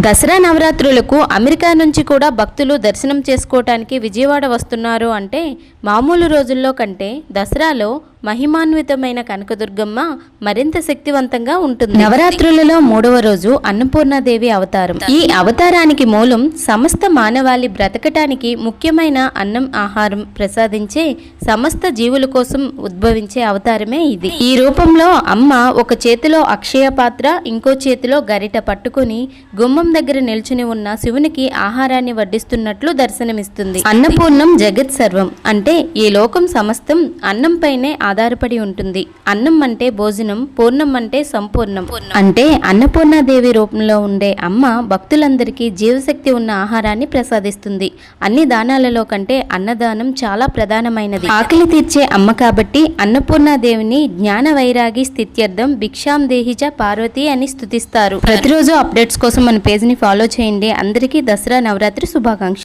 Dasara నవరాత్రులకు America నుంచి కూడా భక్తులు దర్శనం చేసుకోవటానికి విజయవాడ వస్తున్నారు అంటే మామూలు రోజుల్లో కంటే దసరాలో మహిమాన్వితమైన కనకదుర్గమ్మ మరింత శక్తివంతంగా ఉంటుంది. నవరాత్రులలో మూడవ రోజు అన్నపూర్ణాదేవి అవతారం. ఈ అవతారానికి మూలం సమస్త మానవాళి బ్రతకటానికి ముఖ్యమైన అన్నం ఆహారం ప్రసాదించే సమస్త జీవుల కోసం ఉద్భవించే అవతారమే ఇది. ఈ రూపంలో అమ్మ ఒక చేతిలో అక్షయ పాత్ర ఇంకో చేతిలో గరిట పట్టుకుని గుమ్మం దగ్గర నిల్చుని ఉన్న శివునికి ఆహారాన్ని వడ్డిస్తున్నట్లు దర్శనమిస్తుంది. అన్నపూర్ణం జగత్ సర్వం. అంటే ఈ లోకం సమస్తం అన్నంపైనే ఆధారపడి ఉంటుంది. అన్నం అంటే భోజనం పూర్ణం అంటే సంపూర్ణం. అంటే అన్నపూర్ణాదేవి రూపంలో ఉండే అమ్మ భక్తులందరికీ జీవశక్తి ఉన్న ఆహారాన్ని ప్రసాదిస్తుంది. అన్ని దానాలలో కంటే అన్నదానం చాలా ప్రధానమైనది. ఆకలి తీర్చే అమ్మ కాబట్టి అన్నపూర్ణాదేవిని జ్ఞాన వైరాగి స్థిత్యర్థం భిక్షాం దేహిచ పార్వతి అని స్తుతిస్తారు. ప్రతిరోజు అప్డేట్స్ కోసం మన పేజ్ని ఫాలో చేయండి. అందరికీ దసరా నవరాత్రి శుభాకాంక్షలు.